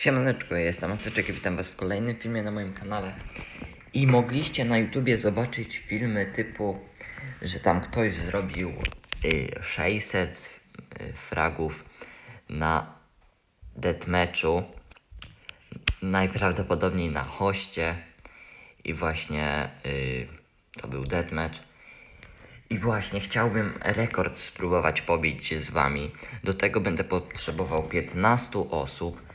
Siemaneczko, jestem Asyczek i witam was w kolejnym filmie na moim kanale. I mogliście na YouTubie zobaczyć filmy typu, że tam ktoś zrobił y, 600 y, fragów na deathmatchu. Najprawdopodobniej na hoście. I właśnie y, to był deathmatch. I właśnie chciałbym rekord spróbować pobić z wami. Do tego będę potrzebował 15 osób.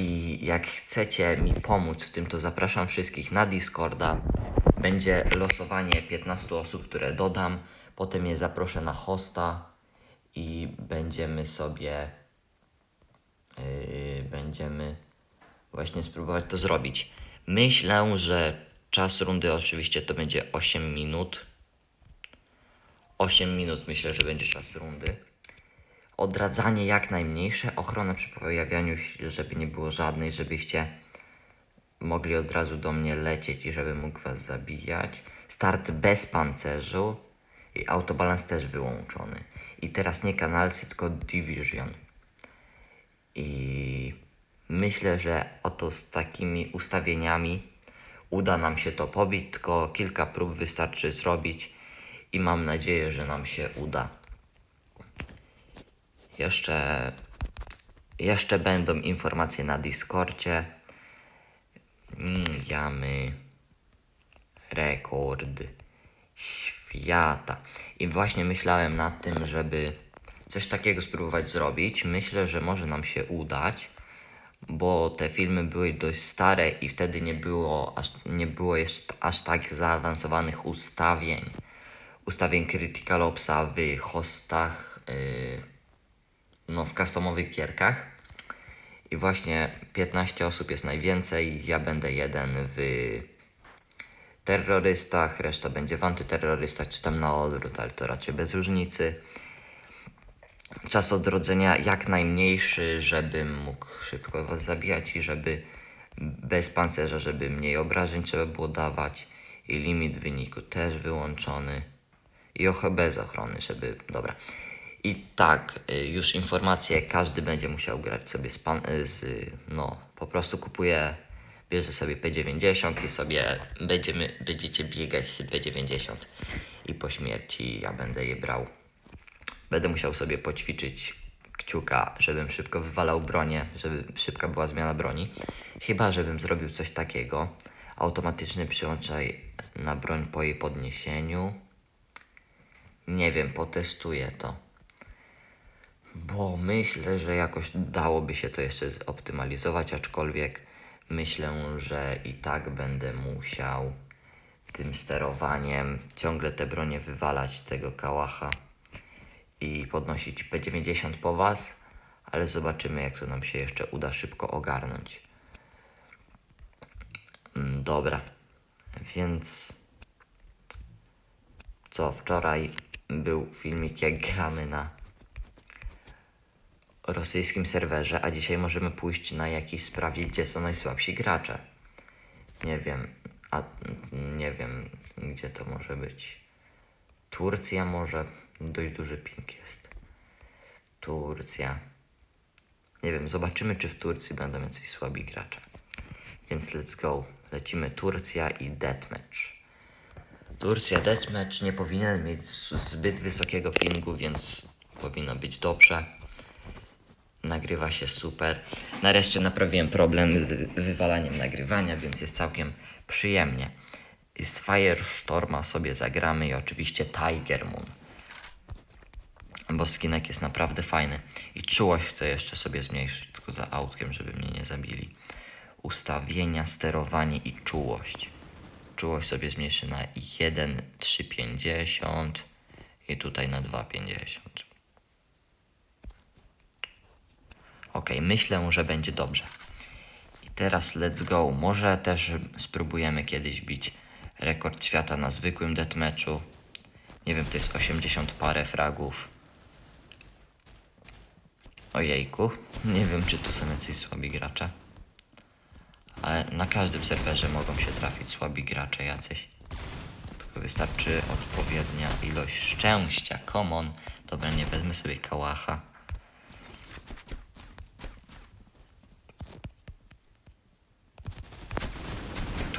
I jak chcecie mi pomóc w tym, to zapraszam wszystkich na Discorda. Będzie losowanie 15 osób, które dodam. Potem je zaproszę na hosta i będziemy sobie. Yy, będziemy właśnie spróbować to zrobić. Myślę, że czas rundy oczywiście to będzie 8 minut. 8 minut myślę, że będzie czas rundy. Odradzanie jak najmniejsze, ochrona przy pojawianiu się, żeby nie było żadnej, żebyście mogli od razu do mnie lecieć i żebym mógł was zabijać. Start bez pancerzu i autobalans też wyłączony. I teraz nie Canalsy, tylko Division. I myślę, że oto z takimi ustawieniami uda nam się to pobić, tylko kilka prób wystarczy zrobić i mam nadzieję, że nam się uda. Jeszcze, jeszcze będą informacje na Discordzie. Jamy rekord świata. I właśnie myślałem nad tym, żeby coś takiego spróbować zrobić. Myślę, że może nam się udać, bo te filmy były dość stare i wtedy nie było aż, nie było jeszcze aż tak zaawansowanych ustawień. Ustawień Critical Opsa w hostach, yy, no w customowych gierkach. I właśnie 15 osób jest najwięcej. Ja będę jeden w terrorystach, reszta będzie w antyterrorystach, czy tam na odwrót, ale to raczej bez różnicy. Czas odrodzenia jak najmniejszy, żebym mógł szybko was zabijać i żeby bez pancerza, żeby mniej obrażeń trzeba było dawać. I limit wyniku też wyłączony. I och bez ochrony, żeby. Dobra. I tak, y, już informacje, każdy będzie musiał grać sobie z pan, y, z, no, po prostu kupuje, bierze sobie P90 i sobie będziemy, będziecie biegać z tym P90 i po śmierci ja będę je brał. Będę musiał sobie poćwiczyć kciuka, żebym szybko wywalał bronię, żeby szybka była zmiana broni. Chyba, żebym zrobił coś takiego. Automatyczny przyłączaj na broń po jej podniesieniu. Nie wiem, potestuję to. Bo myślę, że jakoś dałoby się to jeszcze zoptymalizować, aczkolwiek myślę, że i tak będę musiał tym sterowaniem ciągle te bronie wywalać tego kałacha i podnosić P90 po was, ale zobaczymy jak to nam się jeszcze uda szybko ogarnąć. Mm, Dobra, więc co wczoraj był filmik jak gramy na rosyjskim serwerze, a dzisiaj możemy pójść na jakiś sprawdzić, gdzie są najsłabsi gracze. Nie wiem, a nie wiem, gdzie to może być. Turcja może, dość duży ping jest. Turcja. Nie wiem, zobaczymy, czy w Turcji będą jacyś słabi gracze. Więc let's go. Lecimy Turcja i Deathmatch. Turcja Deathmatch nie powinien mieć zbyt wysokiego pingu, więc powinno być dobrze. Nagrywa się super. Nareszcie naprawiłem problem z wywalaniem nagrywania, więc jest całkiem przyjemnie. Z Firestorma sobie zagramy i oczywiście Tiger Moon. Bo skinek jest naprawdę fajny. I czułość chcę jeszcze sobie zmniejszyć, tylko za autkiem, żeby mnie nie zabili. Ustawienia, sterowanie i czułość. Czułość sobie zmniejszy na 1,350 i tutaj na 2,50. Ok, myślę, że będzie dobrze. I teraz let's go. Może też spróbujemy kiedyś bić rekord świata na zwykłym deathmatchu. Nie wiem, to jest 80 parę fragów. Ojejku, nie wiem, czy tu są jacyś słabi gracze. Ale na każdym serwerze mogą się trafić słabi gracze jacyś. Tylko wystarczy odpowiednia ilość szczęścia. Common. Dobra, nie wezmę sobie kałacha.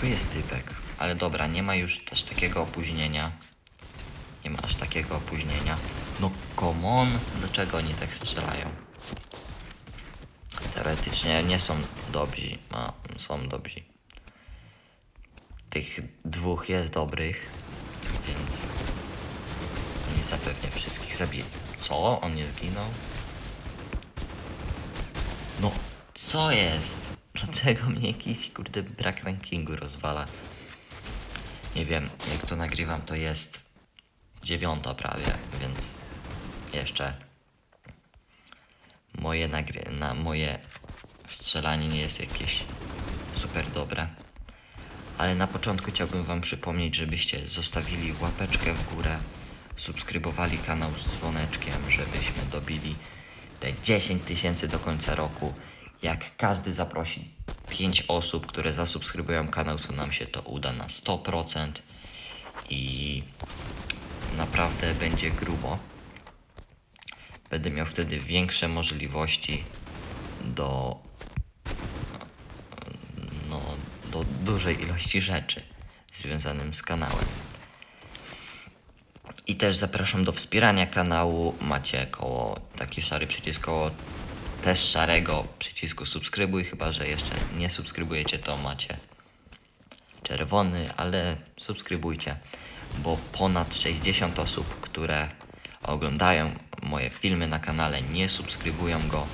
Tu jest typek, ale dobra, nie ma już też takiego opóźnienia. Nie ma aż takiego opóźnienia. No come on, dlaczego oni tak strzelają? Teoretycznie nie są dobrzy, a są dobrzy. Tych dwóch jest dobrych, więc oni zapewne wszystkich zabili. Co? On nie zginął? No, co jest? Dlaczego mnie jakiś kurde brak rankingu rozwala? Nie wiem, jak to nagrywam, to jest dziewiąta prawie, więc jeszcze moje nagry na moje strzelanie nie jest jakieś super dobre. Ale na początku chciałbym Wam przypomnieć, żebyście zostawili łapeczkę w górę, subskrybowali kanał z dzwoneczkiem, żebyśmy dobili te 10 tysięcy do końca roku. Jak każdy zaprosi 5 osób, które zasubskrybują kanał, to nam się to uda na 100% i naprawdę będzie grubo. Będę miał wtedy większe możliwości do no, do dużej ilości rzeczy związanym z kanałem. I też zapraszam do wspierania kanału. Macie koło taki szary przycisk koło też szarego przycisku subskrybuj, chyba że jeszcze nie subskrybujecie, to macie czerwony, ale subskrybujcie, bo ponad 60 osób, które oglądają moje filmy na kanale, nie subskrybują go,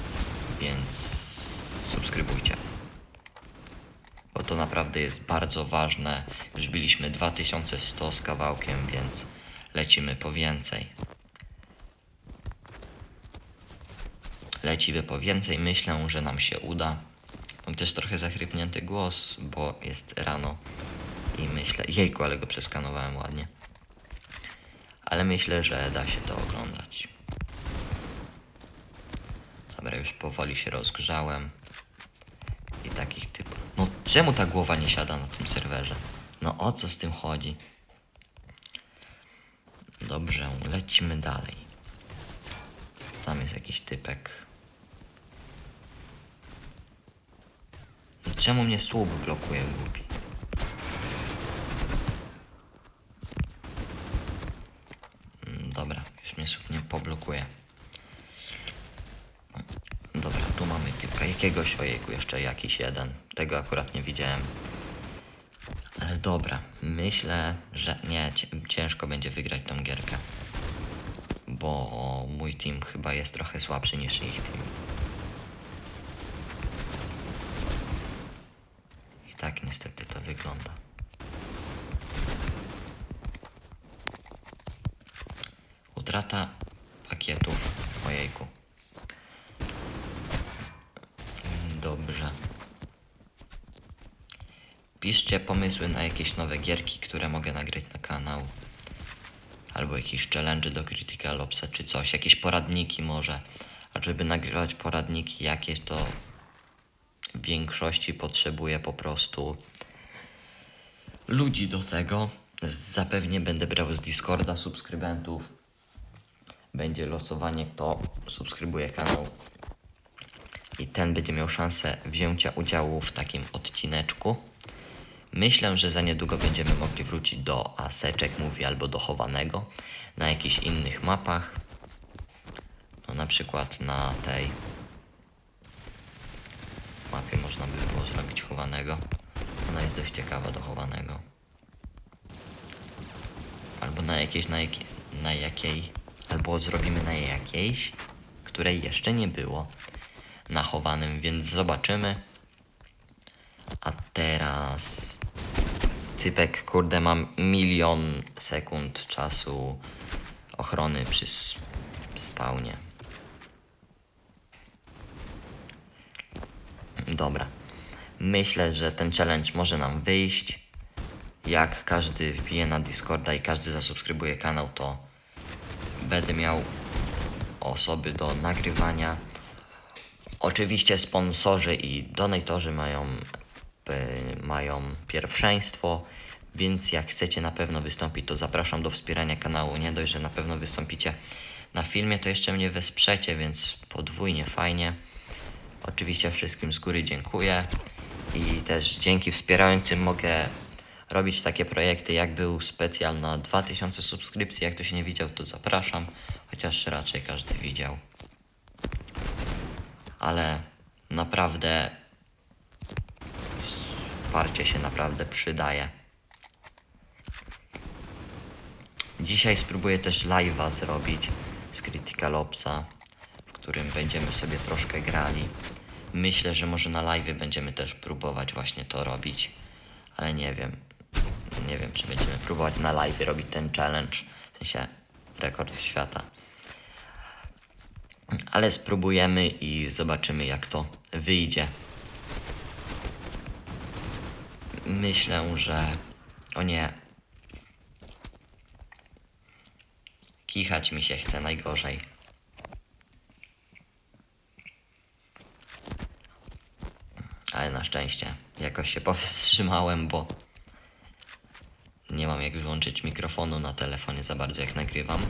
więc subskrybujcie bo to naprawdę jest bardzo ważne. Już biliśmy 2100 z kawałkiem, więc lecimy po więcej. Lecimy po więcej, myślę, że nam się uda. Mam też trochę zachrypnięty głos, bo jest rano i myślę, jejku, ale go przeskanowałem ładnie. Ale myślę, że da się to oglądać. Dobra, już powoli się rozgrzałem i takich typów. No czemu ta głowa nie siada na tym serwerze? No o co z tym chodzi? Dobrze, lecimy dalej. Tam jest jakiś typek. No, czemu mnie słup blokuje, głupi? Mm, Dobra, już mnie słup nie poblokuje. Dobra, tu mamy typka jakiegoś, ojejku, jeszcze jakiś jeden. Tego akurat nie widziałem. Ale dobra, myślę, że nie, ciężko będzie wygrać tą gierkę. Bo mój team chyba jest trochę słabszy niż ich team. Tak niestety to wygląda. Utrata pakietów, ojejku. Dobrze. Piszcie pomysły na jakieś nowe gierki, które mogę nagrać na kanał. Albo jakieś challenge do Critical Opsa czy coś. Jakieś poradniki może. A żeby nagrywać poradniki jakieś, to większości potrzebuję po prostu ludzi do tego. Zapewnie będę brał z Discorda subskrybentów. Będzie losowanie, kto subskrybuje kanał i ten będzie miał szansę wzięcia udziału w takim odcineczku. Myślę, że za niedługo będziemy mogli wrócić do Aseczek Mówi albo do Chowanego na jakichś innych mapach. No na przykład na tej mapie można by było zrobić Chowanego. Ona jest dość ciekawa do Chowanego. Albo na jakiejś, na, jakiej, na jakiej, albo zrobimy na jakiejś, której jeszcze nie było nachowanym, więc zobaczymy. A teraz typek, kurde, mam milion sekund czasu ochrony przy spawnie. Dobra. Myślę, że ten challenge może nam wyjść. Jak każdy wbije na Discorda i każdy zasubskrybuje kanał, to będę miał osoby do nagrywania. Oczywiście sponsorzy i donatorzy mają, y, mają pierwszeństwo, więc jak chcecie na pewno wystąpić, to zapraszam do wspierania kanału. Nie dość, że na pewno wystąpicie na filmie, to jeszcze mnie wesprzecie, więc podwójnie fajnie. Oczywiście wszystkim z góry dziękuję I też dzięki wspierającym mogę robić takie projekty, jak był specjal na 2000 subskrypcji. Jak ktoś nie widział, to zapraszam, chociaż raczej każdy widział. Ale naprawdę wsparcie się naprawdę przydaje. Dzisiaj spróbuję też live'a zrobić z Critical Opsa, którym będziemy sobie troszkę grali. Myślę, że może na live będziemy też próbować właśnie to robić, ale nie wiem. Nie wiem, czy będziemy próbować na live robić ten challenge, w sensie rekord świata. Ale spróbujemy i zobaczymy, jak to wyjdzie. Myślę, że. O nie. Kichać mi się chce najgorzej. Ale na szczęście jakoś się powstrzymałem, bo nie mam jak wyłączyć mikrofonu na telefonie za bardzo jak nagrywam.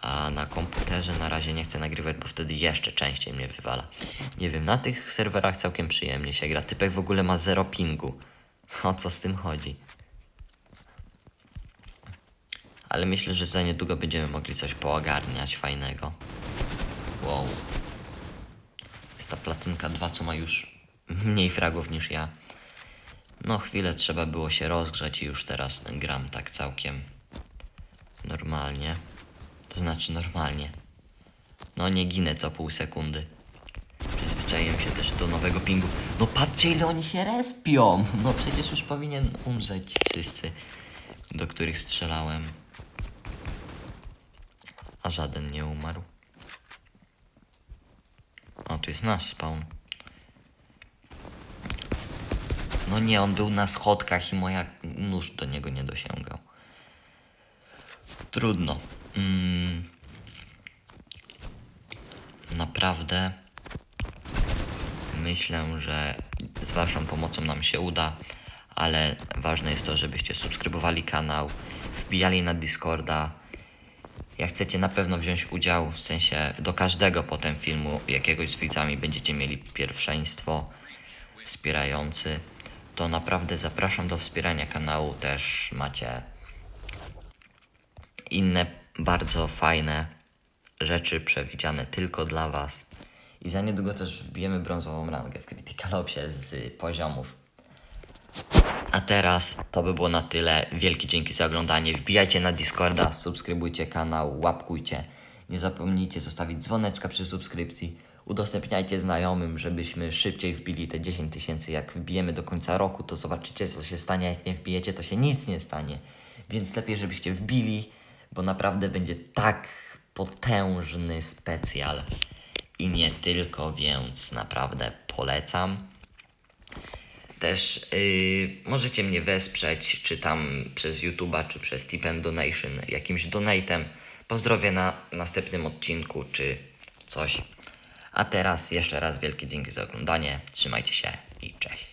A na komputerze na razie nie chcę nagrywać, bo wtedy jeszcze częściej mnie wywala. Nie wiem, na tych serwerach całkiem przyjemnie się gra. Typek w ogóle ma zero pingu. O co z tym chodzi? Ale myślę, że za niedługo będziemy mogli coś poogarniać fajnego. Wow. Jest ta platynka 2, co ma już mniej fragów niż ja. No chwilę trzeba było się rozgrzać i już teraz gram tak całkiem normalnie. To znaczy normalnie. No nie ginę co pół sekundy. Przyzwyczaiłem się też do nowego pingu. No patrzcie ile oni się respią! No przecież już powinien umrzeć wszyscy, do których strzelałem. A żaden nie umarł. O, tu jest nasz spawn. No nie, on był na schodkach i moja nóż do niego nie dosięgał. Trudno. Mm. Naprawdę myślę, że z Waszą pomocą nam się uda, ale ważne jest to, żebyście subskrybowali kanał, wbijali na Discorda. Jak chcecie na pewno wziąć udział, w sensie do każdego potem filmu jakiegoś z widzami będziecie mieli pierwszeństwo wspierający, to naprawdę zapraszam do wspierania kanału. Też macie inne bardzo fajne rzeczy przewidziane tylko dla Was. I za niedługo też wbijemy brązową rangę w Critical Opsie z poziomów. A teraz to by było na tyle. Wielkie dzięki za oglądanie. Wbijajcie na Discorda, subskrybujcie kanał, łapkujcie. Nie zapomnijcie zostawić dzwoneczka przy subskrypcji. Udostępniajcie znajomym, żebyśmy szybciej wbili te 10 tysięcy. Jak wbijemy do końca roku, to zobaczycie, co się stanie. Jak nie wbijecie, to się nic nie stanie. Więc lepiej, żebyście wbili, bo naprawdę będzie tak potężny specjal. I nie tylko, więc naprawdę polecam. Też yy, możecie mnie wesprzeć, czy tam przez YouTube'a, czy przez Tip and Donation, jakimś donatem. Pozdrowię na następnym odcinku, czy coś. A teraz jeszcze raz wielkie dzięki za oglądanie. Trzymajcie się i cześć.